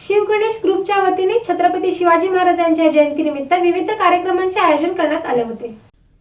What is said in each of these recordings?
शिवगणेश ग्रुपच्या वतीने छत्रपती शिवाजी महाराजांच्या जयंतीनिमित्त विविध कार्यक्रमांचे आयोजन करण्यात आले होते.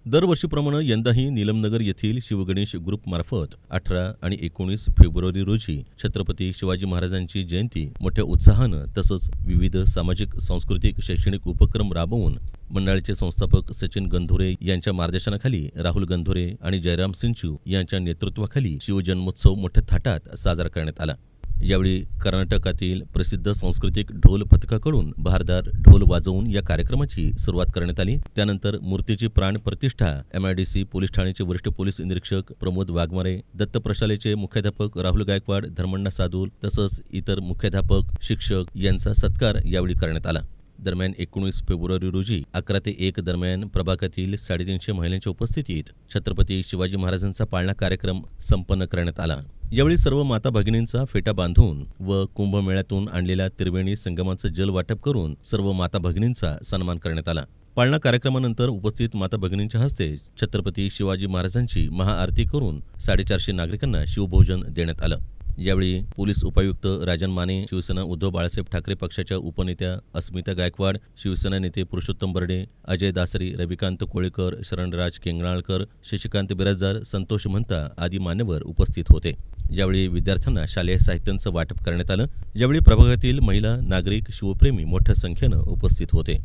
दरवर्षीप्रमाणे यंदाही निलमनगर येथील शिवगणेश ग्रुपमार्फत अठरा आणि एकोणीस फेब्रुवारी रोजी छत्रपती शिवाजी महाराजांची जयंती मोठ्या उत्साहानं तसंच विविध सामाजिक सांस्कृतिक शैक्षणिक उपक्रम राबवून मंडळाचे संस्थापक सचिन गंधोरे यांच्या मार्गदर्शनाखाली राहुल गंधोरे आणि जयराम सिंचू यांच्या नेतृत्वाखाली शिवजन्मोत्सव मोठ्या थाटात साजरा करण्यात आला. यावेळी कर्नाटकातील प्रसिद्ध सांस्कृतिक ढोल पथकाकडून भारदार ढोल वाजवून या कार्यक्रमाची सुरुवात करण्यात आली. त्यानंतर मूर्तीची प्राण प्रतिष्ठा एमआयडीसी पोलीस ठाण्याचे वरिष्ठ पोलीस निरीक्षक प्रमोद वाघमारे दत्त प्रशालेचे मुख्याध्यापक राहुल गायकवाड धर्मण्णा सादूल तसंच इतर मुख्याध्यापक शिक्षक यांचा सत्कार यावेळी करण्यात आला. दरम्यान एकोणीस फेब्रुवारी रोजी अकरा ते एक दरम्यान प्रभागातील साडेतीनशे महिलांच्या उपस्थितीत छत्रपती शिवाजी महाराजांचा पाळणा कार्यक्रम संपन्न करण्यात आला. यावेळी सर्व माता भगिनींचा फेटा बांधून व कुंभमेळ्यातून आणलेल्या त्रिवेणी संगमाचं जल वाटप करून सर्व माता भगिनींचा सन्मान करण्यात आला. पाळणा कार्यक्रमानंतर उपस्थित माता भगिनींच्या हस्ते छत्रपती शिवाजी महाराजांची महाआरती करून साडेचारशे नागरिकांना शिवभोजन देण्यात आलं. यावेळी पोलीस उपायुक्त राजन माने शिवसेना उद्धव बाळासाहेब ठाकरे पक्षाच्या उपनेत्या अस्मिता गायकवाड शिवसेना नेते पुरुषोत्तम बर्डे अजय दासरी रविकांत कोळेकर शरणराज केंगणाळकर शशिकांत बिराजदार संतोष महंता आदी मान्यवर उपस्थित होते. यावेळी विद्यार्थ्यांना शालेय साहित्यांचं वाटप करण्यात आलं यावेळी प्रभागातील महिला नागरिक शिवप्रेमी मोठ्या संख्येनं उपस्थित होते.